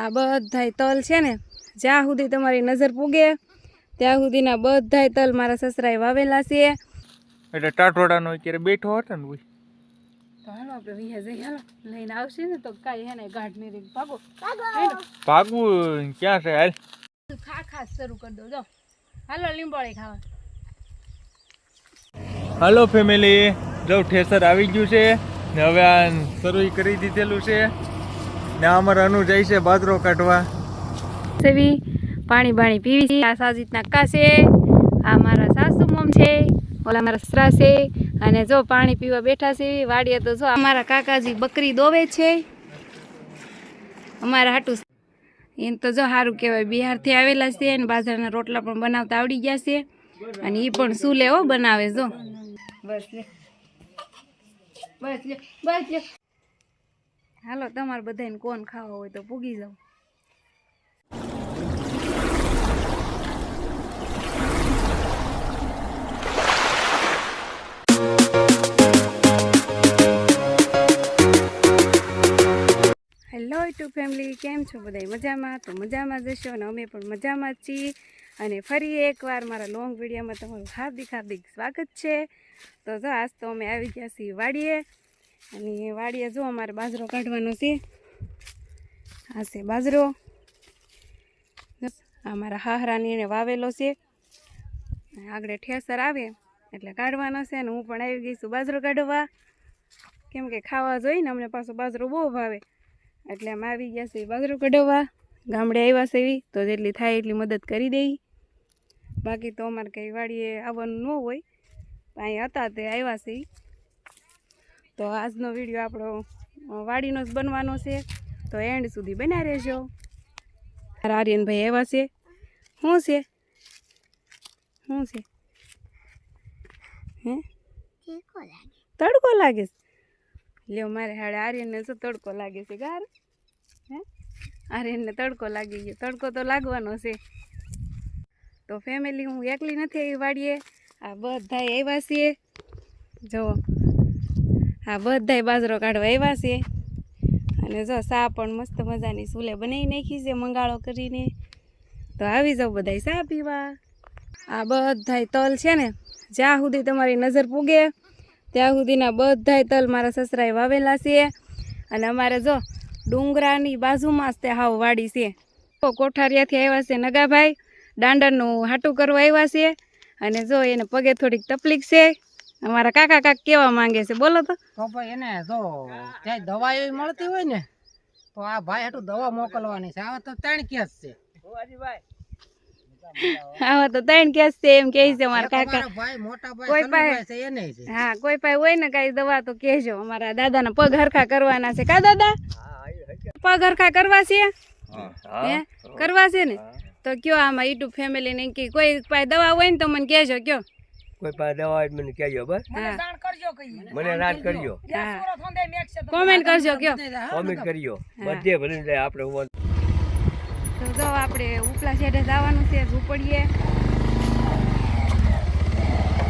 આ બધાય તલ છે ને જ્યાં સુધી તમારી નજર પૂગે ત્યાં સુધીના બધાય તલ મારા સસરાએ વાવેલા છે. એટલે ટાટોડાનો અત્યારે બેઠો હતો ને ભાઈ. તો હાલો આપણે વિહે જઈએ હાલો. લઈને આવશે ને તો કાંઈ હેને ગાઢની રીત ભાગો! ભાગવું ક્યાં છે હાલ. ખા ખાસ શરૂ કરી દો જો. હાલો લીંબોળી ખાવા. હાલો ફેમિલી જો ઠેસર આવી ગયું છે ને હવે આ શરૂ કરી દીધેલું છે. ને અમારે અનુ જાય છે બાજરો કાઢવા. સેવી, પાણી બાણી પીવી છે. આ સાજીતના કા છે? આ મારા સાસુ મમ છે. ઓલા મારા સસરા છે. અને જો પાણી પીવા બેઠા છે, વાડીએ તો જો અમારા કાકાજી બકરી દોવે છે. અમારા હાટું એમ તો જો સારું કહેવાય, બિહારથી આવેલા છે અને બાજરાના રોટલા પણ બનાવતા આવડી ગયા છે. અને એ પણ શું લેવો બનાવે જો. બસ લે. બસ લે. બસ લે. હાલો, તમારે બધાને કોણ ખાવા હોય તો પૂગી જાઓ હેલો ટુ ફેમિલી કેમ છો બધા મજામાં? તો મજામાં જશો અને અમે પણ મજામાં જ છીએ. અને ફરી એકવાર મારા લોંગ વિડીયોમાં તમારું હાર્દિક હાર્દિક સ્વાગત છે. તો જો, આજ તો અમે આવી ગયા છીએ વાડીએ. અને વાડીએ જો અમારે બાજરો કાઢવાનો છે. આ છે બાજરો. આ મારા હાહરાની એને વાવેલો છે. આગળ ઠેસર આવે એટલે કાઢવાનો છે અને હું પણ આવી ગઈ છું બાજરો કાઢવા. કેમ કે ખાવા જોઈને અમને પાછો બાજરો બહુ ભાવે. એટલે અમે આવી ગયા છે બાજરો કાઢવા. ગામડે આવ્યા છે એવી તો જેટલી થાય એટલી મદદ કરી દઈ બાકી તો અમારે કંઈ વાડીએ આવવાનું ન હોય. અહીં હતા તે આવ્યા છે. તો આજનો વીડિયો આપણો વાડીનો જ બનવાનો છે. તો એન્ડ સુધી બન્યા રહેજો. મારા આર્યનભાઈ આવ્યા છે. શું છે? શું છે? હે? તડકો લાગે છે? લ્યો મારે હાડે આર્યનને શું તડકો લાગે છે ગાર. હે? આર્યનને તડકો લાગી ગયો. તડકો તો લાગવાનો છે. તો ફેમિલી હું એકલી નથી આવી વાડીએ. આ બધા આવ્યા છીએ. જો આ બધાય બાજરો કાઢવા આવ્યા છે. અને જો સા પણ મસ્ત મજાની સુલે બનાવી નાખી છે, મંગાળો કરીને. તો આવી જાઓ બધાય સા પીવા. આ બધાય તલ છે ને, જ્યાં સુધી તમારી નજર પૂગે, ત્યાં સુધીના બધાય તલ મારા સસરાએ વાવેલા છે. અને અમારે જો ડુંગરાની બાજુમાં જ તે હાવ વાડી છે. તો કોઠારિયાથી આવ્યા છે નગાભાઈ દાંડાનું હાટું કરવા આવ્યા છે. અને જો એને પગે થોડીક તકલીફ છે અમારા કાકા કાક કેવા માંગે છે બોલો તો. તો ભાઈ એને જો ક્યાંય દવા એવી મળતી હોય ને તો આ ભાઈ હેઠું દવા મોકલવાની છે. આવા તો ત્રણ કેસ છે. આવા તો ત્રણ કેસ છે એમ કહે છે અમારા કાકા. ભાઈ મોટા કોઈ પાસે- છે એને છે. હા કોઈ પાસે હોય ને કાઈ દવા તો કહેજો. અમારા દાદાના પગ હરખા કરવાના છે. કા દાદા? પગ હરખા કરવા છે? હે કરવા છે ને? તો કયો આમાં યુટ્યુબ ફેમિલી ને કે કોઈ પાસે દવા હોય ને તો મને કહેજો કયો. કોઈ પાસે દવા હોય મને કહેજો બસ. હા. મને રાત કરજો. હા. કોમેન્ટ કરજો કયો. કોમેન્ટ કરજો બધે. ભલે જાય આપણે હું તો જો આપણે ઉપલા શેડે જવાનું છે ઝૂંપડીએ.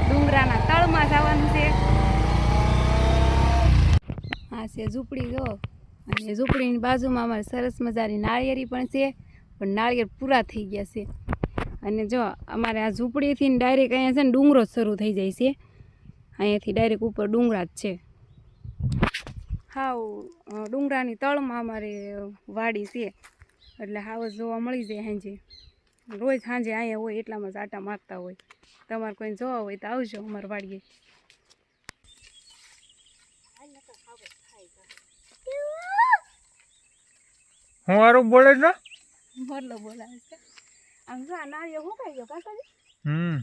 ડુંગરાના તળમાં જવાનું છે. આ છે ઝૂંપડી જો. અને ઝૂંપડીની બાજુમાં અમારે સરસ મજાની નાળિયેરી પણ છે પણ નાળિયેર પૂરા થઈ ગયા છે. અને જો અમારે આ ઝૂંપડીથી ડાયરેક્ટ અહીંયા છે ને ડુંગરો જ શરૂ થઈ જાય છે. અહીંયાથી ડાયરેક્ટ ઉપર ડુંગરા જ છે. હાવ ડુંગરાની તળમાં અમારે વાડી છે. એટલે હાવ જોવા મળી જાય સાંજે. રોજ સાંજે અહીંયા હોય એટલામાં જ આટા મારતા હોય. તમારે કોઈને જોવા હોય તો આવજો અમારા વાડીએ. હું બોલે છે? બોલાવે છે. આમ જો આ નાળિયેર હુકાઈ ગયો કાકાજી હમ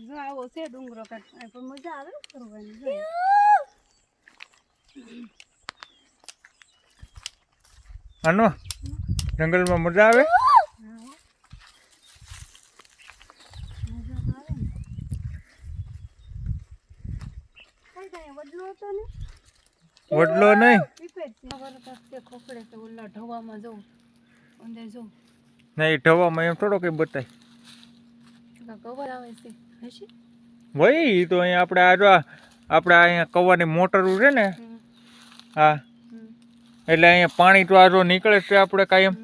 જો આવો છે ડુંગરો. અહીં પણ મજા આવે ને ફરવાની જો. આનો જંગલમાં મજા આવે વડલો હતો ને વડલો નહીં. નહીં ઢવામાં એમ થોડો કઈ બતાય. ઈ તો અહીંયા આપણે આ જો આપણે અહીંયા કવાની મોટરું છે ને હા એટલે અહીંયા પાણી તો આજો નીકળે છે આપણે કાયમ.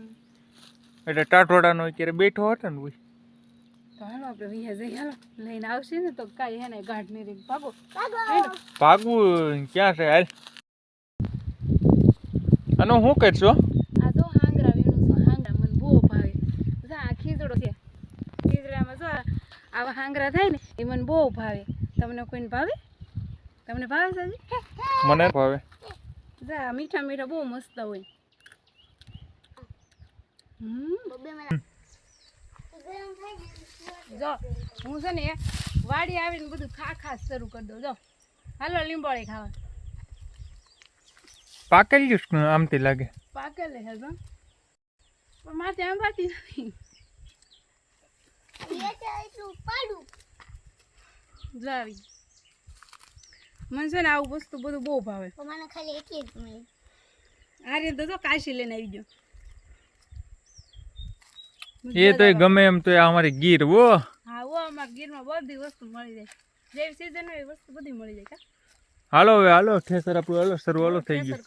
એટલે ટાટોડાનો અત્યારે બેઠો હતો ને ભાઈ ભાગવું ક્યાં છે અહીંયા આનો શું કરશો આ જો હાંગરા વીણું છું હાંગરા મને બહુ ભાવે. જા આ ખીચડો છે. ખીચડામાં જો આવા હાંગરા થાય ને એ મને બહુ ભાવે. તમને કોઈને ભાવે? તમને ભાવે સાજી મને ભાવે. જા મીઠા મીઠા બહુ મસ્ત હોય. જો હું છે ને વાડી આવીને બધું ખા ખાસ શરૂ કરી દઉં. જો હાલો લીંબોળી ખાવા. પાકેલું જ આમથી લાગે. પાકેલે હે જો પણ માથે આંબાતી નથી. જો આવી મને છે ને આવું વસ્તુ બધું બહુ ભાવે. મને ખાલી એટલી જ મળી. આ રીતે તો કાશી લઈને આવી ગયો. એ તો ગમે એમ તો અમારી ગીર વો હા ઓ અમારા ગીરમાં બધી વસ્તુ મળી જાય. જેવી સિઝન હોય વસ્તુ બધી મળી જાય કા. હાલો હવે હાલો ઠેસર આપણું હાલો શરૂ હાલો થઈ ગયું.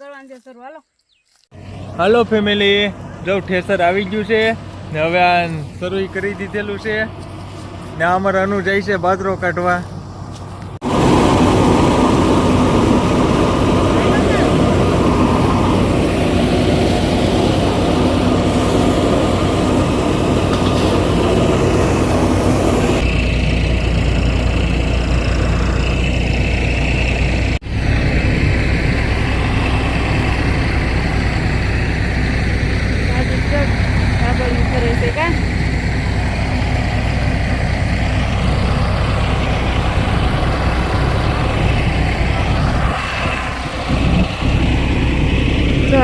હાલો. ફેમિલી જો ઠેસર આવી ગયું છે ને હવે આ શરૂ કરી દીધેલું છે ને અમારા અનુ જાય છે બાજરો કાઢવા આજે જો ડાબોળી કરે છે કા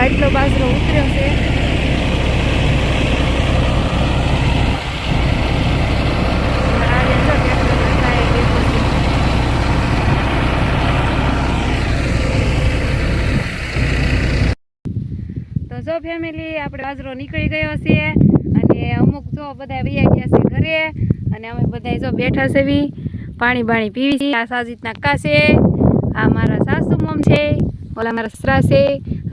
જો આટલો બાજરો ઉતર્યો છે. તો જો ફેમિલી આપણે બાજરો નીકળી ગયો છે અને અમુક જો બધા વૈયા ગયા છે ઘરે અને અમે બધા જો બેઠા બી પાણી બાણી પીવી છીએ આ સાજીતના કા છે આ મારા સાસુ મમ છે ઓલા મારા સસરા છે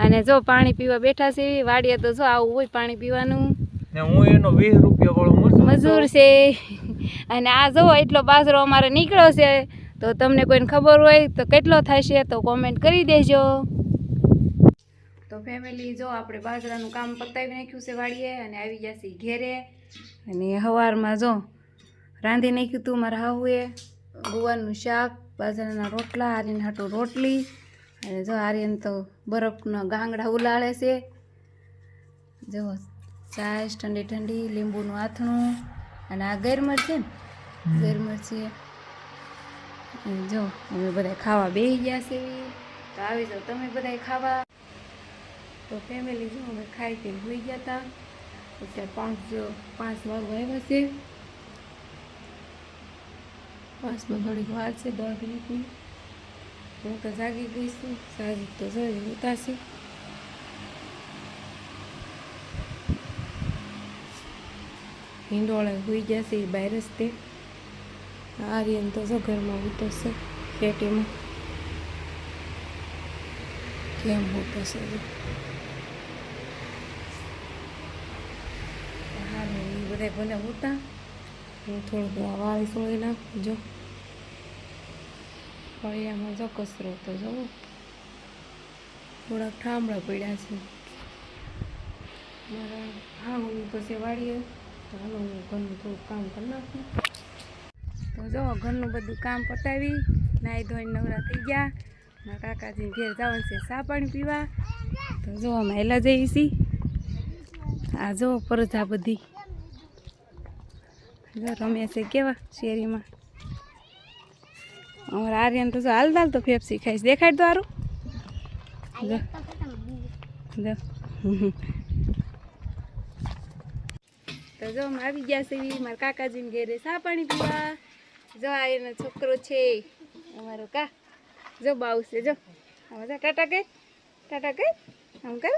અને જો પાણી પીવા બેઠા છે વાડીએ તો જો આવું હોય પાણી પીવાનું. ને હું એનો 20 રૂપિયા વાળો મજૂર છે. અને આ જો એટલો બાજરો અમારે નીકળ્યો છે તો તમને કોઈને ખબર હોય તો કેટલો થશે તો કોમેન્ટ કરી દેજો. તો ફેમિલી જો આપણે બાજરાનું કામ પતાવી નાખ્યું છે વાડીએ અને આવી ગયા છે ઘેરે. અને સવારમાં જો રાંધી નાખ્યું હતું મારા હાહુએ ગુવારનું શાક બાજરાના રોટલા હારીને હાટું રોટલી. અને જો આર્યન તો બરફના ગાંગડા ઉલાળે છે. જો છાશ ઠંડી ઠંડી લીંબુનું આથણું અને આ ગરમર છે ને? ગરમર છે અને જો અમે બધા ખાવા બેસી ગયા છે. તો આવી જાઓ તમે બધા ખાવા. તો ફેમિલી જો અમે ખાઈ પી હોઈ ગયા હતા અત્યારે પાંચ જો પાંચ વાગવા આવ્યા છે. પાંચમાં ઘડીક વાર છે દસ મિનિટની. હું તો જાગી ગઈ છું સાજી તો જોઈ ઉતારશે હિંડોળે હોઈ જશે એ બહાર જ તે આર્યન તો જો ઘરમાં ઉતરશે પેટીમાં કેમ ઉતરશે જો હા એ બધા ભલે ઉતા હું થોડુંક આ વાળી સોળી નાખું જો ફળિયામાં જો કચરો તો જો થોડાક ઠામડા પડ્યા છે. મારા હા હું પછી વાળીએ. તો હાલો હું ઘરનું થોડુંક કામ કરી નાખું. તો જો ઘરનું બધું કામ પતાવી. નાહી ધોઈને નવરા થઈ ગયા. મારા કાકાજી ઘેર જવાનું છે સા પાણી પીવા. તો જો અમે હેલા જઈએ આ જો પરજા બધી. જો રમે છે કેવા શેરીમાં. અમારા આર્યન તો જો હાલ દાલ તો ફેફસી ખાઈશ. દેખાડ દો આરું તો જો અમે આવી ગયા છે મારા કાકાજીને ઘેરે સા પાણી પીવા. જો આ એનો છોકરો છે. અમારો કા. જો બાઉ છે, જો. આમાં જા ટાટા કઈ? ટાટા કઈ? આમ કર.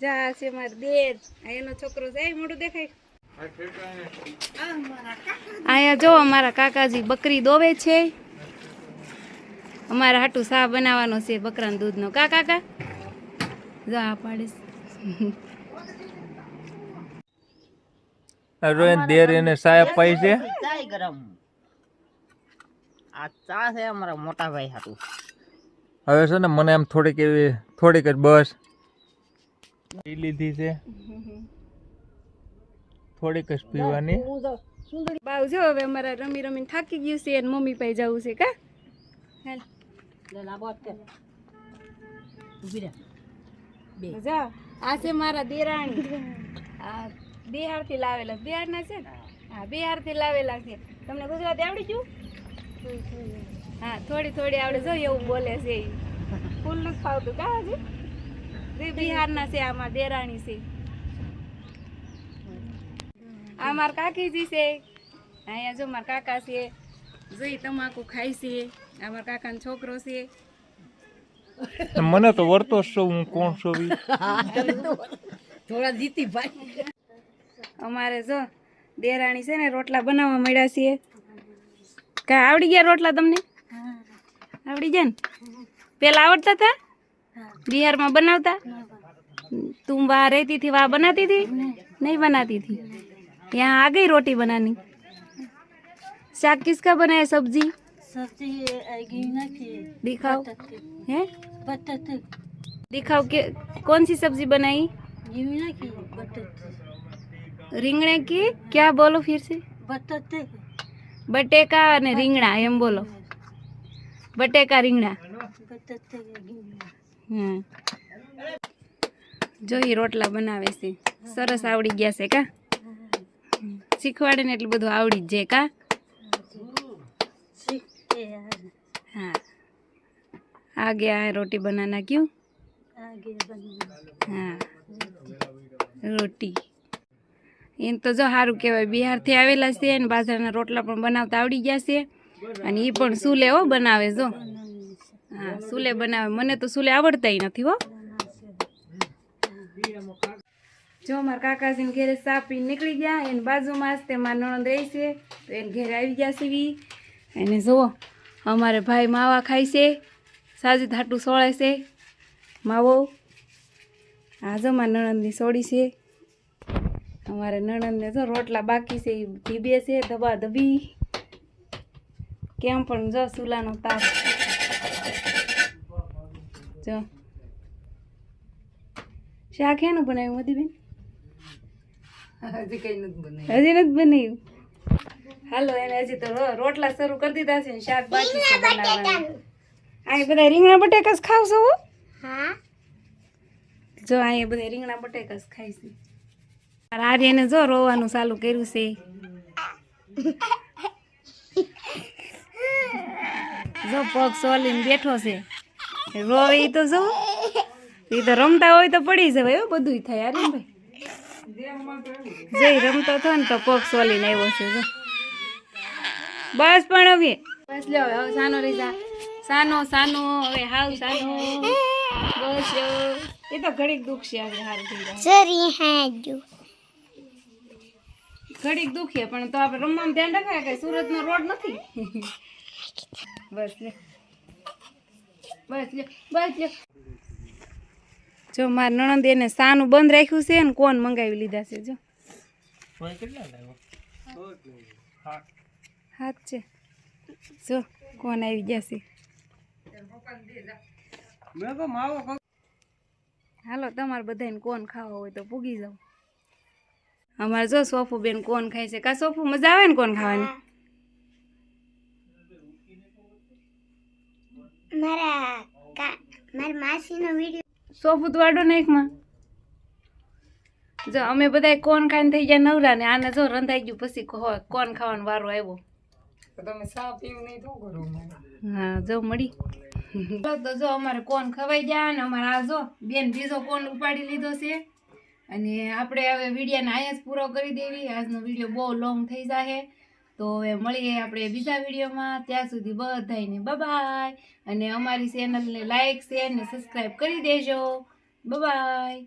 જા છે મારો દેર એનો છોકરો છે. મોટું દેખાય. અહીંયા જો અમારા કાકાજી બકરી દોવે છે. અમારા હાટું સા બનાવવાનો છે બકરાના દૂધનો. કા કાકા જો આ પાડીશ. રોહિત દેર એને સાહેબ પાઈ છે. ચાય ગરમ આ ચા છે અમારા મોટા ભાઈ હાટું. હવે છે ને મને એમ થોડીક એવી થોડીક જ બસ. લીધી છે. થોડીક જ પીવાની. બાવ જો હવે અમારા રમી રમીને થાકી ગયું છે અને મમ્મી પાસે જવું છે કા? હાલ. લે લાંબો હાથ કર ઊભી રહે બે. જા. આ છે મારા દેરાણી. આ બિહારથી લાવેલા. બિહારના છે ને? હા. બિહારથી લાવેલા છે. તમને ગુજરાતી આવડી ગયું? હા થોડી થોડી આવડે. જો એવું બોલે છે. ફૂલ નથી ફાવતું કા હજી? બિહારના છે આમાં દેરાણી છે. આ મારા કાકીજી છે. અહીંયા જો મારા કાકા છે જઈ તમાકુ ખાય છે. આ મારા કાકાનો છોકરો છે. મને તો વર્તો છો હું કોણ છો થોડા જીતી ભાઈ. અમારે જો દેરાણી છે ને રોટલા બનાવવા મળ્યા છે કા આવડી ગયા રોટલા તમને? આવડી ગયા ને? પેલા આવડતા હતા બિહારમાં બનાવતા? તું વા રહેતી હતી વા બનાતી હતી? નહીં બનાતી હતી? यहाँ आ गई रोटी बनानी साग किसका बनाया सब्जी दिखाओ है दिखाओ के कौन सी सब्जी बनाई રીંગણે की क्या बोलो फिर से બટેકા અને રીંગણા એમ બોલો બટેકા રીંગણા હમ જો ઈ રોટલા બનાવે છે સરસ આવડી ગયા છે કા હમ. શીખવાડે ને એટલું બધું આવડી જ જાય, કા? હા. આગે આ રોટી બનાના ક્યું હા. રોટી. એને તો જો સારું કહેવાય, બિહારથી આવેલા છે અને બાજરાના રોટલા પણ બનાવતા આવડી ગયા છે. અને એ પણ સુલે હો, બનાવે જો. હા, સુલે બનાવે. મને તો સુલે આવડતાય નથી, હો. જો મારા કાકાજીને ઘેરે સાપી નીકળી ગયા, એની બાજુમાં જ તે મારા નણંદ રહી છે, તો એને ઘેરે આવી ગયા સીવી એને જુઓ, અમારે ભાઈ માવા ખાય છે, સાજી ધાટું સોળે છે. માવો આ જો મારા નણંદની સોડી છે. અમારે નણંદને જો રોટલા બાકી છે એ ધીબે છે ધબા ધબી કેમ પણ જો સુલાનો તાપ જો. શાક એનું બનાવ્યું મધીબેન હજી કઈ નથી બનાવ્યું. હજી નથી બનાવ્યું? હાલો એને હજી તો રોટલા શરૂ કરી દીધા છે ને શાક બાકી છે બનાવવાનું. અહીં બધા રીંગણા બટેકા જ ખાવશો હો? જો અહીંયા બધા રીંગણા બટેકા જ ખાય છે. આર્યને જો રોવાનું ચાલુ કર્યું છે. જો પગ સોલીને બેઠો છે. રોવે તો જો. એ તો રમતા હોય તો પડી જવાય હો બધું થાય. આર્યનભાઈ જઈ રમતો હતો ને તો પગ સોલીને આવ્યો છે જો. બસ પણ હવે. બસ લ્યો હવે સાનો રીઝા સાનો સાનો હવે હાવ સાનો. બસ એ તો ઘડીક દુઃખ છે આજે હારું થઈ જાય ઘડીક દુખે પણ તો આપણે રમવામાં ધ્યાન રખાય કે સુરતનો રોડ નથી? બસ લે બસ લે બસ લે જો માર નણંદ એને સાનું બંધ રાખ્યું છે ને કોણ મંગાવી લીધા છે જો. હાથ છે. જો કોણ આવી ગયા છે. હાલો તમારે બધાને કોણ ખાવા હોય તો પૂગી જાવ અમારે જો સોફુ બેન કોણ ખાય છે. કા સોફુ મજા આવે ને કોણ ખાવાની? સોફુ તો વાડો નાખમાં જો અમે બધા કોણ ખાઈને થઈ ગયા નવરા ને આને જો રંધાઈ ગયું પછી કોણ ખાવાનો વારો આવ્યો. તમે સા પીવું નહીં હા જો મળી. તો જો અમારે કોણ ખવાઈ ગયા ને અમારે આ જો બેન બીજો કોણ ઉપાડી લીધો છે. અને આપણે હવે વિડીયોને અહીંયા જ પૂરો કરી દેવી. આજનો વીડિયો બહુ લોંગ થઈ જાય તો હવે મળીએ આપણે બીજા વિડીયોમાં. ત્યાં સુધી બધાને બાય અને અમારી ચેનલને લાઈક શેર ને સબસ્ક્રાઈબ કરી દેજો. બાય